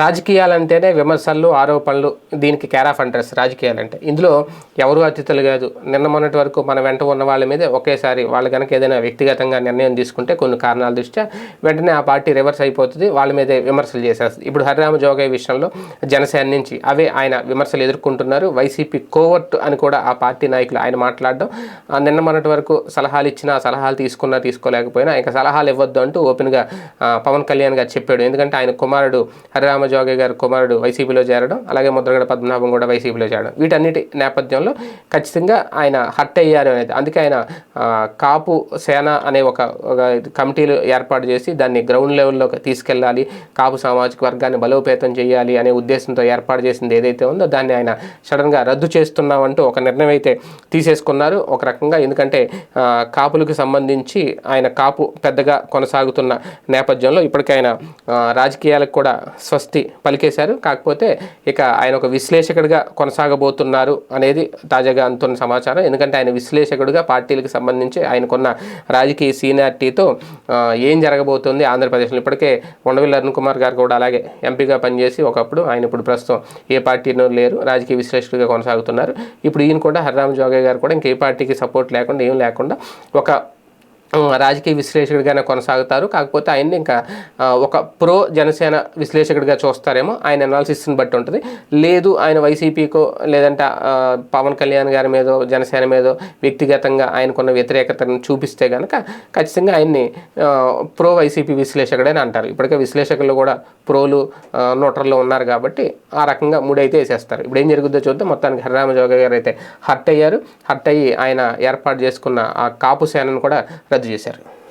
రాజకీయాలంటేనే విమర్శలు ఆరోపణలు దీనికి కేర్ ఆఫ్ అడ్రస్ రాజకీయాలంటే. ఇందులో ఎవరు అతిథులు కాదు. నిన్న మొన్నటి వరకు మన వెంట ఉన్న వాళ్ళ మీదే ఒకేసారి వాళ్ళు కనుక ఏదైనా వ్యక్తిగతంగా నిర్ణయం తీసుకుంటే కొన్ని కారణాల దృష్ట్యా వెంటనే ఆ పార్టీ రివర్స్ అయిపోతుంది. వాళ్ళ మీదే విమర్శలు చేసేస్తుంది. ఇప్పుడు హరిరామ జోగయ్య విషయంలో జనసేన నుంచి అవే ఆయన విమర్శలు ఎదుర్కొంటున్నారు. వైసీపీ కోవర్ట్ అని కూడా ఆ పార్టీ నాయకులు ఆయన మాట్లాడడం. ఆ నిన్న మొన్నటి వరకు సలహాలు ఇచ్చినా సలహాలు తీసుకున్నా తీసుకోలేకపోయినా ఇంకా సలహాలు ఇవ్వద్దు అంటూ ఓపెన్గా పవన్ కళ్యాణ్ గారు చెప్పాడు. ఎందుకంటే ఆయన కుమారుడు హరిరామ జోగయ్య గారి కుమారుడు వైసీపీలో చేరడం అలాగే ముద్రగడ పద్మనాభం కూడా వైసీపీలో చేరడం. వీటన్నిటి నేపథ్యంలో ఖచ్చితంగా ఆయన హట్ అయ్యారు అనేది అందుకే ఆయన కాపు సేన అనే ఒక కమిటీలు ఏర్పాటు చేసి దాన్ని గ్రౌండ్ లెవెల్లోకి తీసుకెళ్ళాలి కాపు సామాజిక వర్గాన్ని బలోపేతం చేయాలి అనే ఉద్దేశంతో ఏర్పాటు చేసింది ఏదైతే ఉందో దాన్ని ఆయన సడన్గా రద్దు చేస్తున్నామంటూ ఒక నిర్ణయం అయితే తీసేసుకున్నారు ఒక రకంగా. ఎందుకంటే కాపులకు సంబంధించి ఆయన కాపు పెద్దగా కొనసాగుతున్న నేపథ్యంలో ఇప్పటికైనా రాజకీయాలకు కూడా స్వస్తి పలికేశారు. కాకపోతే ఇక ఆయన ఒక విశ్లేషకుడిగా కొనసాగబోతున్నారు అనేది తాజాగా అంతున్న సమాచారం. ఎందుకంటే ఆయన విశ్లేషకుడిగా పార్టీలకు సంబంధించి ఆయనకున్న రాజకీయ సీనియారిటీతో ఏం జరగబోతుంది ఆంధ్రప్రదేశ్లో. ఇప్పటికే ఉండవిల్లి అరుణ్ కుమార్ గారు కూడా అలాగే ఎంపీగా పనిచేసి ఒకప్పుడు ఆయన ఇప్పుడు ప్రస్తుతం ఏ పార్టీలో లేరు రాజకీయ విశ్లేషకుడిగా కొనసాగుతున్నారు. ఇప్పుడు ఈయన కూడా హర్రామ్ జోగయ్య గారు కూడా ఇంకే పార్టీకి సపోర్ట్ లేకుండా ఏం లేకుండా ఒక రాజకీయ విశ్లేషకుడిగానే కొనసాగుతారు. కాకపోతే ఆయన్ని ఇంకా ఒక ప్రో జనసేన విశ్లేషకుడిగా చూస్తారేమో. ఆయన అనాలిసిస్ని బట్టి ఉంటుంది. లేదు ఆయన వైసీపీకో లేదంటే పవన్ కళ్యాణ్ గారి మీదో జనసేన మీదో వ్యక్తిగతంగా ఆయనకున్న వ్యతిరేకతను చూపిస్తే కనుక ఖచ్చితంగా ఆయన్ని ప్రో వైసీపీ విశ్లేషకుడని అంటారు. ఇప్పటికే విశ్లేషకులు కూడా ప్రోలు నోటర్లో ఉన్నారు కాబట్టి ఆ రకంగా మూడైతే వేసేస్తారు. ఇప్పుడు ఏం జరుగుద్దో చూద్దాం. మొత్తానికి హరిరామజోగ గారు అయితే హర్ట్ అయ్యారు. హర్ట్ అయ్యి ఆయన ఏర్పాటు చేసుకున్న ఆ కాపు సేనను కూడా చేశారు.